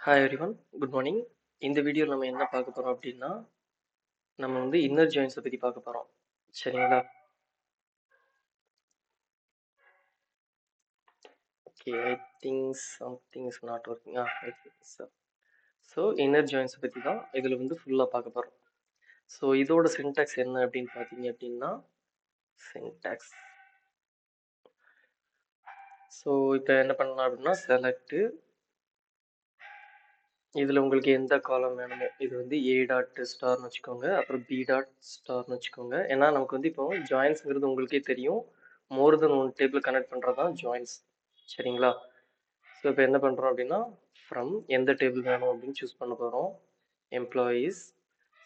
Hi everyone good morning இந்த வீடியோவில் நம்ம என்ன பார்க்க போகிறோம் அப்படின்னா நம்ம வந்து இன்னர் ஜாயின்ஸை பற்றி பார்க்க போகிறோம் சரிங்களா? Okay I think something is not working ah sir so inner ஜாயின்ஸை பற்றி தான் இதில் வந்து ஃபுல்லாக பார்க்க போகிறோம் ஸோ இதோட சின்டாக்ஸ் என்ன அப்படின்னு பார்த்தீங்க அப்படின்னா சின்டாக்ஸ் ஸோ இப்போ என்ன பண்ணலாம் அப்படின்னா செலக்ட்டு இதில் உங்களுக்கு எந்த காலம் வேணுமோ இது வந்து ஏ டாட் ஸ்டார்னு வச்சுக்கோங்க அப்புறம் பி டாட் ஸ்டார்னு வச்சுக்கோங்க. ஏன்னா நமக்கு வந்து இப்போ ஜாயின்ஸுங்கிறது உங்களுக்கே தெரியும். More than one table connect பண்ணுறது தான் ஜாயின்ஸ் சரிங்களா? ஸோ இப்போ என்ன பண்ணுறோம் அப்படின்னா ஃப்ரம் எந்த டேபிள் வேணும் அப்படின்னு சூஸ் பண்ண போகிறோம் எம்ப்ளாயீஸ்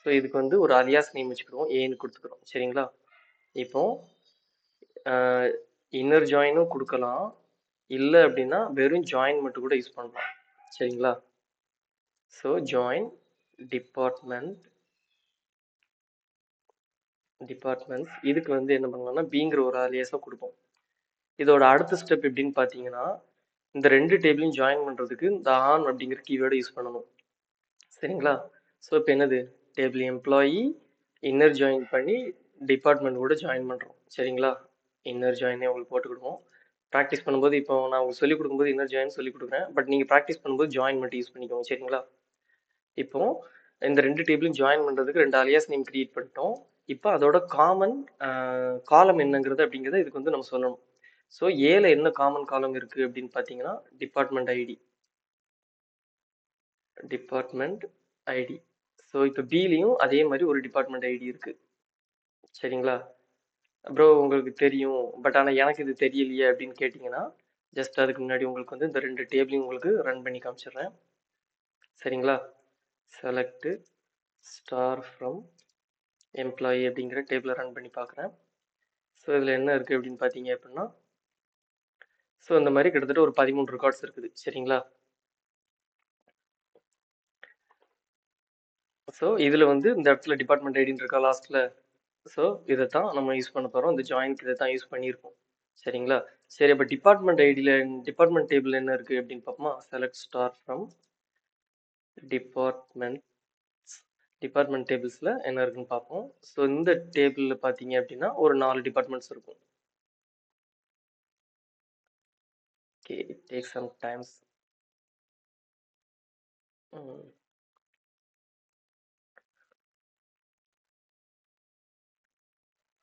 ஸோ இதுக்கு வந்து ஒரு அலியாஸ் நேம் வச்சுக்கிறோம். ஏன்னு கொடுத்துக்கிறோம். சரிங்களா? இப்போ இன்னர் ஜாயினும் கொடுக்கலாம். இல்லை அப்படின்னா வெறும் ஜாயின் மட்டும் கூட யூஸ் பண்ணலாம். சரிங்களா? So join department departments. இதுக்கு வந்து என்ன பண்ணலாம்னா பிங்கிற ஒரு அலியாஸாக கொடுப்போம். இதோட அடுத்த ஸ்டெப் எப்படின்னு பார்த்தீங்கன்னா இந்த ரெண்டு டேபிளையும் ஜாயின் பண்ணுறதுக்கு இந்த ஆன் அப்படிங்கிற கீவேர்டை யூஸ் பண்ணணும். சரிங்களா? ஸோ இப்போ என்னது? டேபிள் எம்ப்ளாயி இன்னர் ஜாயின் பண்ணி டிபார்ட்மெண்ட் கூட ஜாயின் பண்ணுறோம் சரிங்களா? இன்னர் ஜாயினே உங்களுக்கு போட்டுக்கிடுவோம். ப்ராக்டிஸ் பண்ணும்போது இப்போ நான் உங்களுக்கு சொல்லிக் கொடுக்கும்போது இன்னர் ஜாயின் சொல்லிக் கொடுக்குறேன். பட் நீங்கள் ப்ராக்டிஸ் பண்ணும்போது ஜாயின் மட்டும் யூஸ் பண்ணிக்கோங்க. சரிங்களா? இப்போ இந்த ரெண்டு டேபிளையும் ஜாயின் பண்ணுறதுக்கு ரெண்டு அலியாஸ் நேம் கிரியேட் பண்ணிட்டோம். இப்போ அதோட காமன் காலம் என்னங்கிறது அப்படிங்கிறத இதுக்கு வந்து நம்ம சொல்லணும். ஸோ ஏல என்ன காமன் காலம் இருக்குது அப்படின்னு பார்த்தீங்கன்னா department ID department ID so இப்போ பிலையும் அதே மாதிரி ஒரு டிபார்ட்மெண்ட் ஐடி இருக்குது சரிங்களா? ப்ரோ உங்களுக்கு தெரியும். பட் ஆனால் எனக்கு இது தெரியலையே அப்படின்னு கேட்டிங்கன்னா ஜஸ்ட் அதுக்கு முன்னாடி உங்களுக்கு வந்து இந்த ரெண்டு டேபிளையும் உங்களுக்கு ரன் பண்ணி காமிச்சிடுறேன். சரிங்களா? செலக்ட் ஸ்டார் ஃப்ரம் எம்ப்ளாயி அப்படிங்கிற டேபிளை ரன் பண்ணி பார்க்குறேன். ஸோ இதில் என்ன இருக்குது அப்படின்னு பார்த்தீங்க அப்படின்னா ஸோ இந்த மாதிரி கிட்டத்தட்ட ஒரு பதிமூணு ரெக்கார்ட்ஸ் இருக்குது. சரிங்களா? ஸோ இதில் வந்து இந்த இடத்துல டிபார்ட்மெண்ட் ஐடின்னு இருக்கா லாஸ்ட்டில் ஸோ இதை தான் நம்ம யூஸ் பண்ண போகிறோம் இந்த ஜாயின்க்கு இதை தான் யூஸ் பண்ணியிருக்கோம். சரிங்களா? சரி அப்போ டிபார்ட்மெண்ட் ஐடியில் டிபார்ட்மெண்ட் டேபிள் என்ன இருக்குது அப்படின்னு பார்ப்போமா? Select star from department department டேபிள்ஸில் என்ன இருக்குன்னு பார்ப்போம். ஸோ இந்த டேபிளில் பார்த்தீங்க அப்படின்னா ஒரு நாலு டிபார்ட்மெண்ட்ஸ் இருக்கும். Okay it take some times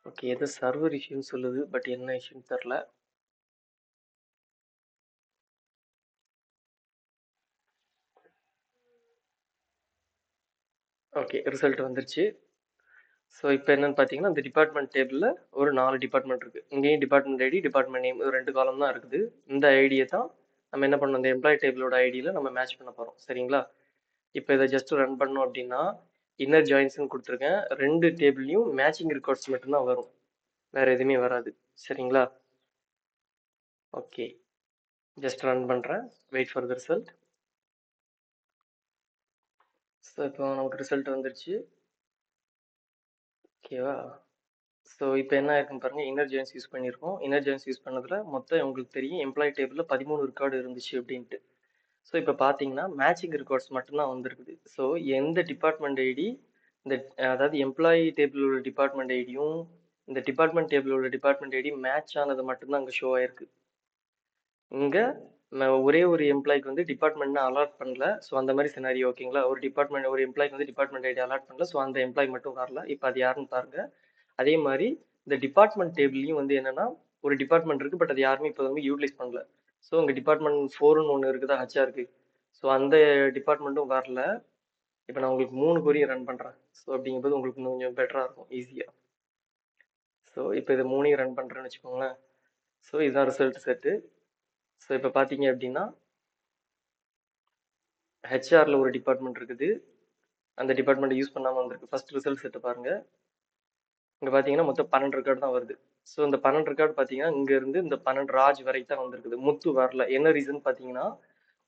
okay எது சர்வர் இஷ்யூன்னு சொல்லுது பட் என்ன இஷ்யூன்னு தெரில ஓகே ரிசல்ட் வந்துருச்சு. ஸோ இப்போ என்னென்னு பார்த்தீங்கன்னா இந்த டிபார்ட்மெண்ட் டேபிளில் ஒரு நாலு டிபார்ட்மெண்ட் இருக்குது இங்கேயும் டிபார்ட்மெண்ட் ஐடி டிபார்ட்மெண்ட் நேம் இது ரெண்டு காலம் தான் இருக்குது. இந்த ஐடியை தான் நம்ம என்ன பண்ணோம் இந்த எம்ப்ளாயி டேபிளோட ஐடியில் நம்ம மேட்ச் பண்ண போகிறோம் சரிங்களா? இப்போ இதை ஜஸ்ட் ரன் பண்ணோம் அப்படின்னா இன்னர் ஜாயின்ஸ்னு கொடுத்துருக்கேன். ரெண்டு டேபிள்லையும் மேட்சிங் ரெக்கார்ட்ஸ் மட்டும்தான் வரும். வேறு எதுவுமே வராது. சரிங்களா? ஓகே ஜஸ்ட் ரன் பண்ணுறேன் wait for the result so இப்போ நமக்கு ரிசல்ட் வந்துருச்சு. ஓகேவா ஸோ இப்போ என்ன இருக்குன்னு பாருங்கள் இனர்ஜென்ஸ் யூஸ் பண்ணியிருக்கோம் இனர்ஜென்ஸ் யூஸ் பண்ணதில் மொத்தம் உங்களுக்கு தெரியும். எம்ப்ளாயி டேபிளில் பதிமூணு ரெக்கார்டு இருந்துச்சு அப்படின்ட்டு. ஸோ இப்போ பார்த்தீங்கன்னா மேட்சிங் ரெக்கார்ட்ஸ் மட்டும்தான் வந்திருக்குது. ஸோ எந்த டிபார்ட்மெண்ட் ஐடி இந்த அதாவது எம்ப்ளாயி டேபிளோட டிபார்ட்மெண்ட் ஐடியும் இந்த டிபார்ட்மெண்ட் டேபிளோட டிபார்ட்மெண்ட் ஐடி மேட்ச் ஆனது மட்டும்தான் அங்கே ஷோ ஆயிருக்கு. இங்கே ஒரே ஒரு எம்ப்ளாய்க்கு வந்து டிபார்ட்மெண்ட்னு அலாட் பண்ணல. ஸோ அந்த மாதிரி சினாரி ஓகேங்களா ஒரு டிபார்ட்மெண்ட் ஒரு எம்ப்ளாய்க்கு வந்து டிபார்ட்மெண்ட் ஐடி அலாட் பண்ணல. ஸோ அந்த எம்ப்ளாய் மட்டும் வரல. இப்போ அது யாருன்னு பாருங்க. அதே மாதிரி இந்த டிபார்ட்மெண்ட் டேபிள்லையும் வந்து என்னன்னா ஒரு டிபார்ட்மெண்ட் இருக்குது பட் அது யாருமே இப்போ வந்து யூட்டிலைஸ் பண்ணல. ஸோ உங்கள் டிபார்ட்மெண்ட் ஃபோர்னு ஒன்று இருக்குதா? ஹச்ஆர் இருக்கு. ஸோ அந்த டிபார்ட்மெண்ட்டும் வரல. இப்போ நான் உங்களுக்கு மூணு கோரியும் ரன் பண்ணுறேன் ஸோ அப்படிங்கும்போது உங்களுக்கு இன்னும் கொஞ்சம் பெட்டராக இருக்கும் ஈஸியாக ஸோ இப்போ இது மூணையும் ரன் பண்ணுறேன்னு வச்சுக்கோங்களேன். ஸோ இதுதான் ரிசல்ட் செட்டு ஸோ இப்போ பார்த்தீங்க அப்படின்னா ஹெச்ஆரில் ஒரு டிபார்ட்மெண்ட் இருக்குது. அந்த டிபார்ட்மெண்ட் யூஸ் பண்ணாமல் வந்திருக்கு. ஃபர்ஸ்ட் ரிசல்ட் செட்டு பாருங்கள் இங்கே பார்த்தீங்கன்னா மொத்தம் பன்னெண்டு ரெக்கார்டு தான் வருது. ஸோ இந்த பன்னெண்டு ரெக்கார்டு பார்த்தீங்கன்னா இங்கேருந்து இந்த பன்னெண்டு ராஜ் வரைக்கும் தான் வந்திருக்குது. முத்து வரல. என்ன ரீசன் பார்த்தீங்கன்னா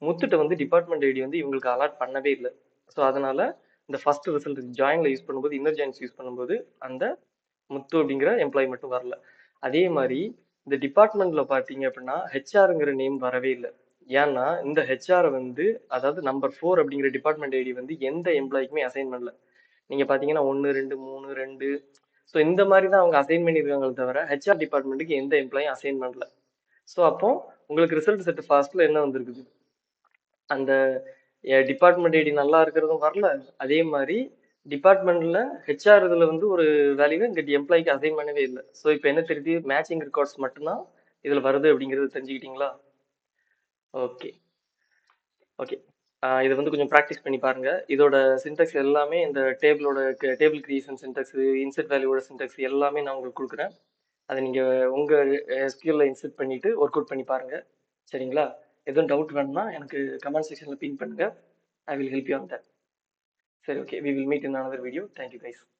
முத்துட்ட வந்து டிபார்ட்மெண்ட் ஐடி வந்து இவங்களுக்கு அலாட் பண்ணவே இல்லை. ஸோ அதனால் இந்த ஃபர்ஸ்ட் ரிசல்ட் ஜாயினில் யூஸ் பண்ணும்போது இன்னர் ஜாயின்ஸ் யூஸ் பண்ணும்போது அந்த முத்து அப்படிங்கிற எம்ப்ளாயி மட்டும் வரல. அதே மாதிரி இந்த டிபார்ட்மெண்ட்ல பார்த்தீங்க அப்படின்னா ஹெச்ஆருங்கிற நேம் வரவே இல்லை. ஏன்னா இந்த ஹெச்ஆர் வந்து அதாவது நம்பர் ஃபோர் அப்படிங்கிற டிபார்ட்மெண்ட் ஐடி வந்து எந்த எம்ப்ளாய்க்குமே அசைன் பண்ணல. நீங்க பாத்தீங்கன்னா ஒன்று ரெண்டு மூணு ரெண்டு. ஸோ இந்த மாதிரி தான் அவங்க அசைன் பண்ணியிருக்காங்களே தவிர ஹெச்ஆர் டிபார்ட்மெண்ட்டுக்கு எந்த எம்ப்ளாயும் அசைன் பண்ணல. ஸோ அப்போ உங்களுக்கு ரிசல்ட் செட் ஃபாஸ்ட்ல என்ன வந்திருக்குது? அந்த டிபார்ட்மெண்ட் ஐடி நல்லா இருக்கிறதும் வரல. அதே மாதிரி டிபார்ட்மெண்ட்ல ஹெச்ஆர் இதுல வந்து ஒரு வேல்யூ இங்க எம்ப்ளாய்க்கு அசைன் பண்ணவே இல்லை. ஸோ இப்போ என்ன தெரியுது? மேட்சிங் ரெக்கார்ட்ஸ் மட்டும்தான் இதுல வருது அப்படிங்கிறது தெரிஞ்சுக்கிட்டீங்களா? ஓகே ஓகே இதை வந்து கொஞ்சம் ப்ராக்டிஸ் பண்ணி பாருங்க. இதோட சின்டெக்ஸ் எல்லாமே இந்த டேபிளோட டேபிள் கிரியேஷன் சின்டெக்ஸ் இன்செட் வேல்யூவோட சின்டெக்ஸ் எல்லாமே நான் உங்களுக்கு கொடுக்குறேன். அதை நீங்க உங்க ஸ்கில்ல இன்செட் பண்ணிட்டு ஒர்க் அவுட் பண்ணி பாருங்க. சரிங்களா? எதுவும் டவுட் வேணும்னா எனக்கு கமெண்ட் செக்ஷன்ல பின் பண்ணுங்க. I will help you on that Said, okay, we will meet in another video. Thank you guys.